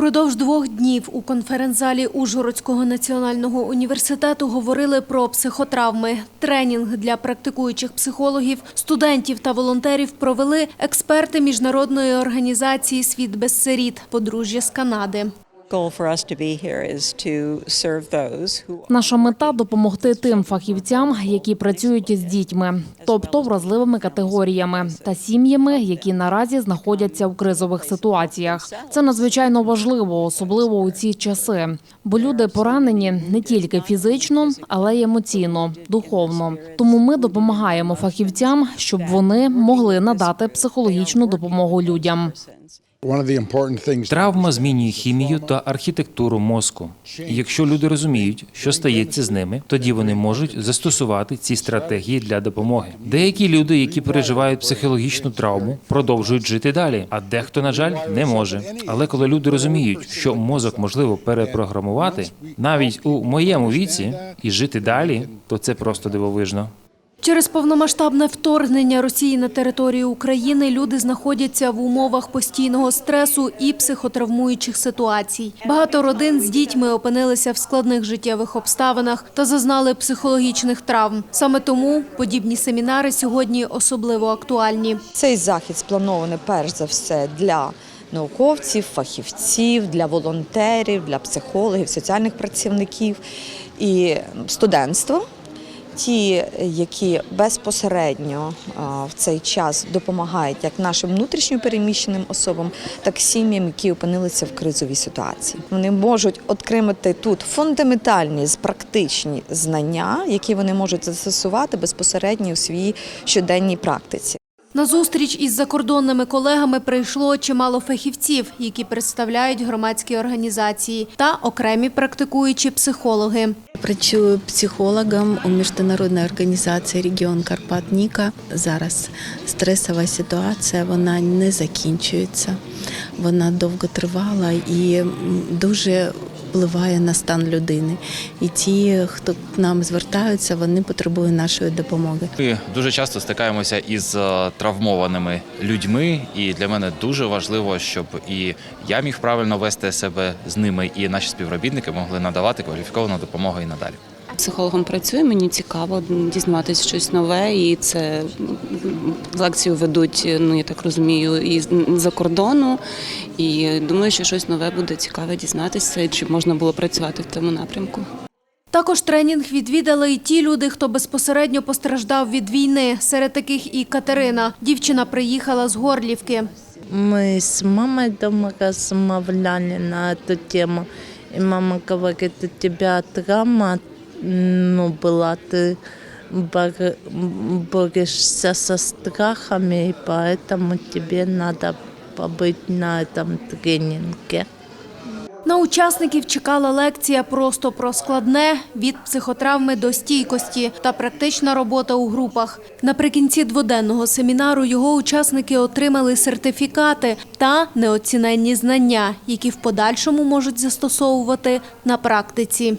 Впродовж двох днів у конференц-залі Ужгородського національного університету говорили про психотравми. Тренінг для практикуючих психологів, студентів та волонтерів провели експерти міжнародної організації Світ без сиріт подружжя з Канади. Наша мета допомогти тим фахівцям, які працюють з дітьми, тобто вразливими категоріями та сім'ями, які наразі знаходяться в кризових ситуаціях. Це надзвичайно важливо, особливо у ці часи, бо люди поранені не тільки фізично, але й емоційно, духовно. Тому ми допомагаємо фахівцям, щоб вони могли надати психологічну допомогу людям. Травма змінює хімію та архітектуру мозку. Якщо люди розуміють, що стається з ними, тоді вони можуть застосувати ці стратегії для допомоги. Деякі люди, які переживають психологічну травму, продовжують жити далі, а дехто, на жаль, не може. Але коли люди розуміють, що мозок можливо перепрограмувати, навіть у моєму віці, і жити далі, то це просто дивовижно. Через повномасштабне вторгнення Росії на територію України люди знаходяться в умовах постійного стресу і психотравмуючих ситуацій. Багато родин з дітьми опинилися в складних життєвих обставинах та зазнали психологічних травм. Саме тому подібні семінари сьогодні особливо актуальні. Цей захід спланований перш за все для науковців, фахівців, для волонтерів, для психологів, соціальних працівників і студентства. Ті, які безпосередньо в цей час допомагають як нашим внутрішньо переміщеним особам, так і сім'ям, які опинилися в кризовій ситуації. Вони можуть отримати тут фундаментальні практичні знання, які вони можуть застосувати безпосередньо у своїй щоденній практиці. На зустріч із закордонними колегами прийшло чимало фахівців, які представляють громадські організації та окремі практикуючі психологи. Працюю психологом у міжнародній організації Регіон Карпат Ніка. Зараз стресова ситуація вона не закінчується, вона довго тривала і дуже впливає на стан людини. І ті, хто к нам звертаються, вони потребують нашої допомоги. Ми дуже часто стикаємося із е, травмованими людьми, і для мене дуже важливо, щоб і я міг правильно вести себе з ними, і наші співробітники могли надавати кваліфіковану допомогу і надалі. Психологом працюю, мені цікаво дізнатися щось нове, і це лекцію ведуть, ну я так розумію, і за кордону. І думаю, що щось нове буде цікаве дізнатися, чи можна було працювати в цьому напрямку. Також тренінг відвідали і ті люди, хто безпосередньо постраждав від війни. Серед таких і Катерина. Дівчина приїхала з Горлівки. Мы с мамой дома размовляли на эту тему. И мама говорит, у тебя травма ну, была, ты бор- борешься со страхами, и поэтому тебе надо побыть на этом тренинге. На учасників чекала лекція просто про складне від психотравми до стійкості та практична робота у групах. Наприкінці дводенного семінару його учасники отримали сертифікати та неоціненні знання, які в подальшому можуть застосовувати на практиці.